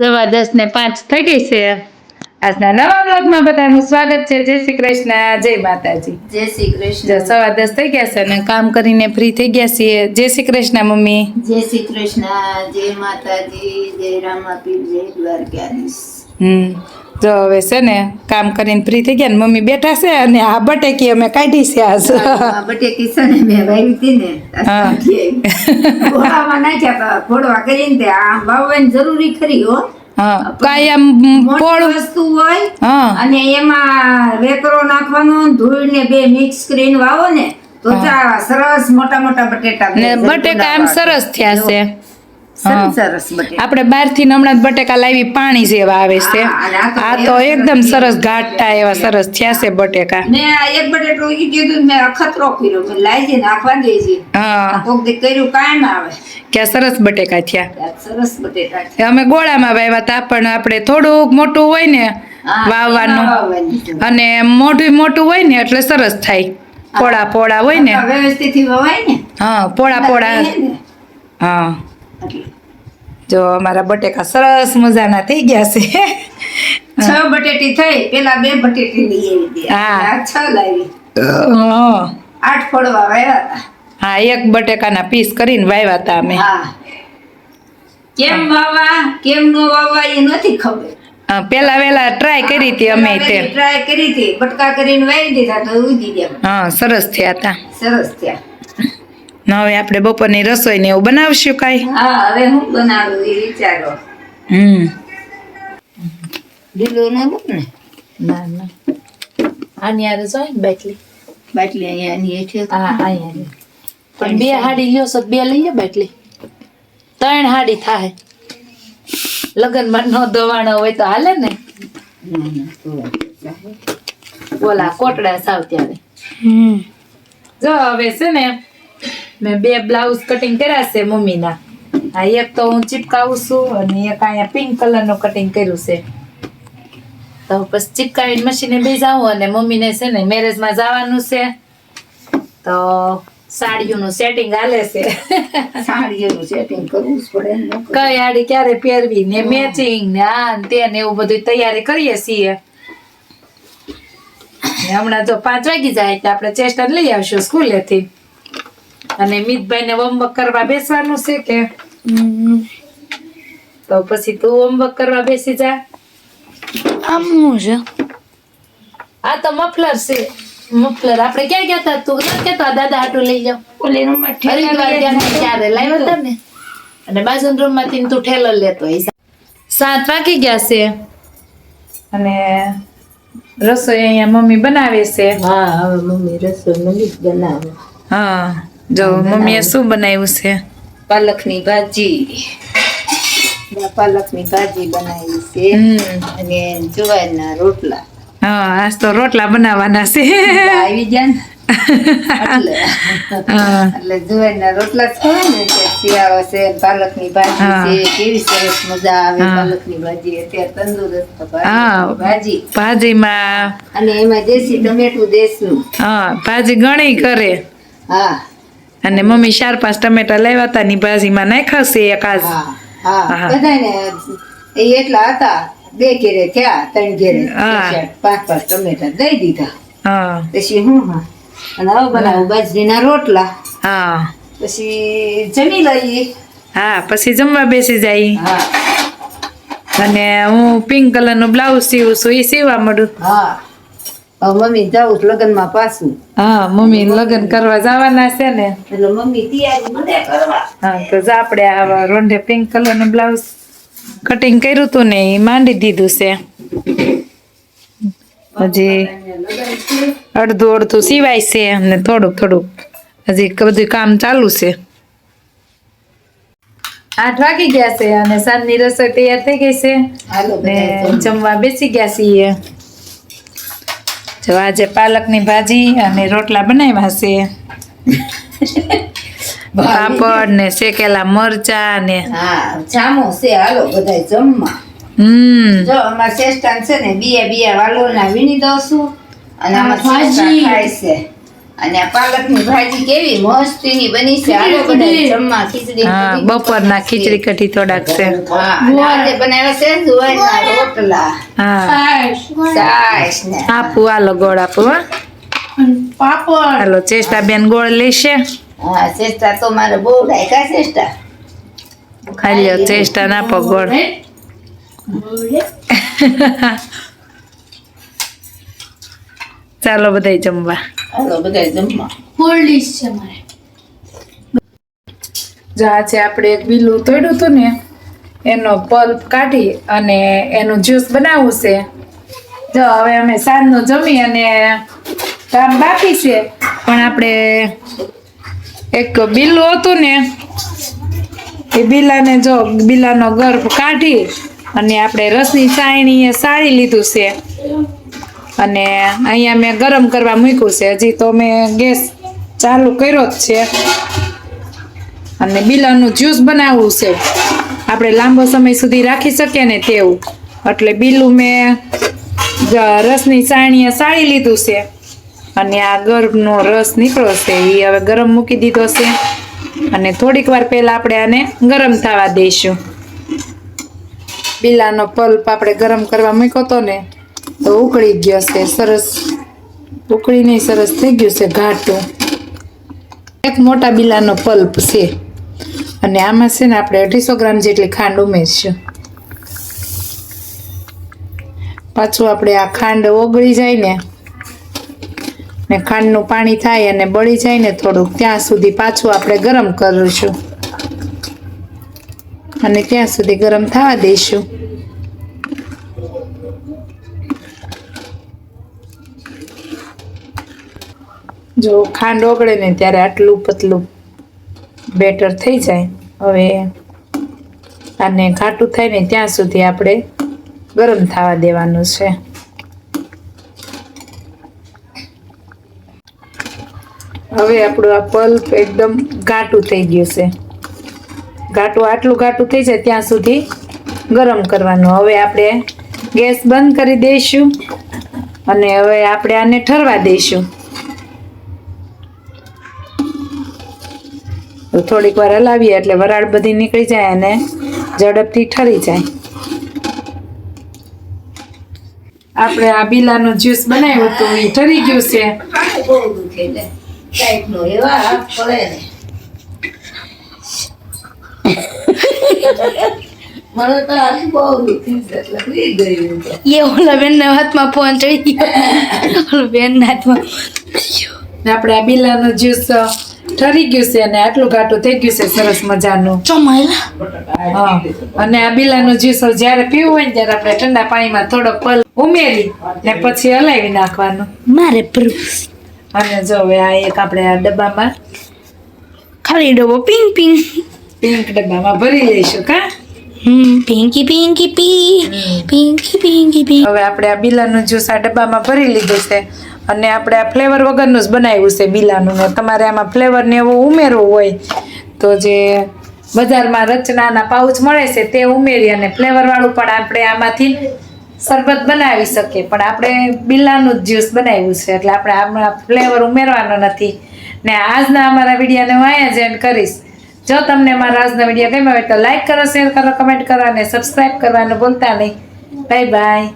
સવા દસ ને પાંચ થઈ ગઈ છે. આજના નવા બ્લોગમાં બધાનું સ્વાગત છે. જય શ્રી કૃષ્ણ. જય માતાજી. જય શ્રી કૃષ્ણ. સવા દસ થઈ ગયા છે અને કામ કરીને ફ્રી થઈ ગયા છીએ. જય શ્રી કૃષ્ણ મમ્મી. જય શ્રી કૃષ્ણ. જય માતાજી. જય રામાપીર. જય દ્વારકાધીશ. હમ. તો હવે છે ને કામ કરીને ફ્રી થઈ ગયા ને મમ્મી બેઠા છે અને આ બટેકી અમે કાઢી છે આજ. આ બટેકી છે ને મેં વાવી હતી ને. હા. ઘોડામાં નાખ્યા ઘોડવા કરીને તે આ વાવવાની જરૂરી ખરી હો. આમ મોટી વસ્તુ હોય અને એમાં વેકરો નાખવાનો ધૂળ ને બે મિક્સ કરીને વાવો ને તો સરસ મોટા મોટા બટેટા બટેકા એમ સરસ થયા છે. સરસ સરસ આપણે બહારથી હમણાં બટેકા લાવી પાણી જેવા આવે છે. આ તો એકદમ સરસ ઘાટા એવા સરસ થયા છે બટેકા. મેં એક બટેટો ઈ કીધું મેં અખતરો કર્યો. મેં લાવી નાખવા છે હા. કોક દી કર્યું ના આવે. કે સરસ બટેકા થયા. સરસ બટેકા અમે ગોળામાં વાવ્યા હતા પણ આપણે થોડુંક મોટું હોય ને વાવવાનું. અને મોઢું મોટું હોય ને એટલે સરસ થાય. પોળા પોળા હોય ને. વ્યવસ્થિત વવાય ને. હા પોળા પોળા. હા. જો અમારા બટેકા સરસ મજાના થઈ ગયા છે. છ બટેટી થઈ પેલા બે બટેટી લઈ આવી હા. છ લાવી. આઠ ફળવા વાવ્યા હતા. હા એક બટેકાના પીસ કરીને વાવ્યા હતા અમે. હા. કેમ વાવવા કેમ નો વાવવા એ નથી ખબર. પેલા વેલા ટ્રાય કરી હતી અમે તે. ટ્રાય કરી હતી. બટકા કરીને વાવી દીધા તો ઉગી ગયા. હા સરસ થયા હતા. સરસ થયા. હવે આપણે બપોરની રસોઈ ને એવું બનાવશું કાંઈ. હા હવે હું બનાવું એ વિચારો. હમ. લીલું ન મૂક ને? ના ના. આની આરે જોઈ બાટલી? બાટલી અહીંયા એની હેઠે હા અહીંયા પણ બે હાડી લ્યો સબ તો બે લઈ લો બાટલી. ત્રણ હાડી થાય. લગ્નમાં નો દવાણો હોય તો હાલે ને? ના, ના. ઓલા કોટડા સાવ ત્યારે. જો હવે છે ને મેં બે બ્લાઉઝ કટિંગ કર્યા છે મમ્મીના. આ એક તો હું ચીપકાવું છું અને એક અહીંયા પિંક કલરનું કટિંગ કર્યું છે. તો પછી ચીપકાવીને મશીને બે જાઉં અને મમ્મીને છે ને મેરેજમાં જવાનું છે. તો સાડીઓનું સેટિંગ હાલે છે. સાડીઓનું સેટિંગ કરવું જ પડે કઈ આડી ક્યારે પહેરવી ને મેચિંગ ને આ ને તે ને એવું બધું તૈયારી કરીએ છીએ. હમણાં જો પાંચ વાગી જાય એટલે આપણે ચેસ્ટર લઈ આવશું સ્કૂલેથી. અને મિતભાઈ ને હોમવર્ક કરવા બેસવાનું છે કે? તો પછી તું હોમવર્ક કરવા બેસી જા. આમનું છે? આ તો મફલર છે. મફલર. આપણે ક્યાં ગયા હતા તું ક્યાં કહેતો દાદા આટું લઈ જાઓ. ઓલી રૂમમાં ઠેલા હરિદ્વાર ત્યારે લાવ્યો હતા ને અને બાજુ રૂમમાંથી તું ઠેલો લેતો સાત વાગી ગયા છે. અને રસોઈ અહીંયા મમ્મી બનાવે છે. હા હવે મમ્મી રસોઈ મમ્મી જ બનાવે. હા. જો મમ્મીએ શું બનાવ્યું છે? પાલકની ભાજી. પાલકની ભાજી બનાવી છે. અને જુવારના રોટલા. હા આજ તો રોટલા બનાવવાના છે. આવી ગયા ને. એટલે. જુવારના રોટલા ખાવા ને શિયાળો છે પાલકની ભાજી છે કેવી સરસ મજા આવે પાલકની ભાજી. અત્યારે તંદુરસ્ત હા. ભાજી. ભાજીમાં અને એમાં દેશી ટમેટું દેશનું. હા ભાજી ઘણી કરે. હા. અને મમ્મી ચાર પાંચ ટમેટા લાવ્યા હતા ની ભાજીમાં નાખ્યા છે એક આજ. હા હા. બધાને એ એટલા હતા બે ઘેરે થયા ત્રણ ઘેરે. પાંચ પાંચ ટમેટા દઈ દીધા. હા. પછી હું હા. અને હવે બનાવું બાજરીના રોટલા. હા. પછી જમી લઈએ. હા પછી જમવા બેસી જાય. હા. અને હું પિંક કલરનું બ્લાઉઝ સીવું છું એ સીવા મળું. હા. મમ્મી જાઉં લગ્નમાં પાછું. હા મમ્મી લગ્ન કરવા જવાના છે ને? એટલે મમ્મી તૈયારી કરવા. હા તો જા આપણે આ રોંઢે પિંક કલરનું બ્લાઉઝ કટિંગ કર્યું હતું ને એ માંડી દીધું છે. હજી અડધું અડધું સિવાય છે અને થોડુંક થોડુંક. હજી બધું કામ ચાલુ છે. આઠ વાગી ગયા છે અને સાંજની રસોઈ તૈયાર થઈ ગઈ છે ને જમવા બેસી ગયા છીએ. જો આજે પાલકની ભાજી અને રોટલા બનાવ્યા છે. પાપડ ને શેકેલા મરચા ને હા જામો છે હાલો બધા જમવા. હમ. જો અમાર શ્રેષ્ઠાન છે ને બિયા બિયા વાલોરના વીણી દઉં છું. અને આમાં ભાજી. ખાય છે. અને પાલકની ભાજી કેવી મસ્તીની બની છે. આલો બધા જમવા ખીચડી હા બપોરના ખીચડી. કઢી થોડાક છે. હા આજે બનાવ્યા છે જુવારના રોટલા. હા. છાશ ને. આપું હાલો ગોળ આપું હા. પાપડ. હાલો ચેષ્ટા બેન ગોળ લેશે. હા ચેષ્ટા તો મારે બહુ ડાયકા ચેષ્ટા? ખાલી ચેષ્ટા ના આપો ગોળ. ચાલો બધા જમવા. હાલો બધા જમવા. ફૂલ ડીશ છે મારે. જો આજે આપણે એક બીલું તોડ્યું હતું ને એનો પલ્પ કાઢી અને એનું જ્યુસ બનાવવું છે. જો હવે અમે સાંજનું જમી અને કામ બાકી છે. પણ આપણે એક બીલું હતું ને એ બિલાને જો બિલાનો ગર્ભ કાઢી અને આપણે રસની સાયણીએ સાળી લીધું છે. અને અહીંયા મેં ગરમ કરવા મૂક્યું છે. હજી તો મેં ગેસ ચાલુ કર્યો જ છે. અને બીલાનું જ્યુસ બનાવવું છે. આપણે લાંબો સમય સુધી રાખી શકીએ ને તેવું. એટલે બીલું મેં રસની સાણીએ સાળી લીધું છે. અને આ ગરમનો રસ નીકળ્યો છે. એ હવે ગરમ મૂકી દીધો છે. અને થોડીક વાર પહેલાં આપણે આને ગરમ થવા દઈશું. બીલાનો પલ્પ આપણે ગરમ કરવા મૂક્યો હતો ને તો ઉકળી ગયો છે, સરસ. ઉકળીને સરસ થઈ ગયું છે ઘાટું. એક મોટા બિલાનો પલ્પ છે. અને આમાં છે ને આપણે અઢીસો ગ્રામ જેટલી ખાંડ ઉમેરશું. પાછું આપણે આ ખાંડ ઓગળી જાય ને ને ખાંડનું પાણી થાય અને બળી જાય ને થોડુંક, ત્યાં સુધી પાછું આપણે ગરમ કરીશું. અને ત્યાં સુધી ગરમ થવા દઈશું. જો ખાંડ ઓગળે ને ત્યારે આટલું પતલું બેટર થઈ જાય. હવે આને ઘાટું થાય ને ત્યાં સુધી આપણે ગરમ થવા દેવાનું છે. હવે આપણું આ પલ્પ એકદમ ઘાટું થઈ ગયું છે. ઘાટું આટલું ઘાટું થઈ જાય ત્યાં સુધી ગરમ કરવાનું. હવે આપણે ગેસ બંધ કરી દઈશું અને હવે આપણે આને ઠરવા દઈશું. તો થોડીક વાર હલાવીએ એટલે વરાળ બધી નીકળી જાય અને ઝડપથી ઠરી જાય. આપણે આ બીલાનું જ્યુસ બનાવ્યું હતું એ ઠરી ગયું છે. આપણે આ બિલાનો જ્યુસ ઠરી ગયું છે અને આટલું ઘાટું થઈ ગયું છે સરસ મજાનું. હા. અને આ બીલાનું જ્યુસ જ્યારે પીવું હોય ને ત્યારે આપણે ઠંડા પાણીમાં થોડો પલ ઉમેરી ને પછી હલાવી નાખવાનું. મારે અને જો હવે આ એક આપણે આ ડબ્બામાં ખાલી ડબ્બો પિંક પિંક પિંક ડબ્બામાં ભરી લઈશું કા? હમ પિંકી પિંકી પી પિંકી પિંકી પી હવે આપણે આ બીલાનું જ્યુસ આ ડબ્બામાં ભરી લીધું છે. અને આપણે આ ફ્લેવર વગરનું જ બનાવ્યું છે બીલાનું ને. તમારે આમાં ફ્લેવરને એવું ઉમેરવું હોય તો જે બજારમાં રચનાના પાઉચ મળે છે તે ઉમેરી અને ફ્લેવરવાળું પણ આપણે આમાંથી શરબત બનાવી શકીએ. પણ આપણે બીલાનું જ જ્યુસ બનાવ્યું છે, એટલે આપણે આમાં ફ્લેવર ઉમેરવાનો નથી. ને આજના અમારા વિડીયોને હું અહીંયા જ એન્ડ કરીશ. જો તમને મારા આજનો વીડિયો ગમ્યો હોય તો લાઇક કરો, શેર કરો, કમેન્ટ કરો અને સબસ્ક્રાઈબ કરવાનું ભૂલતા નહીં. Bye bye.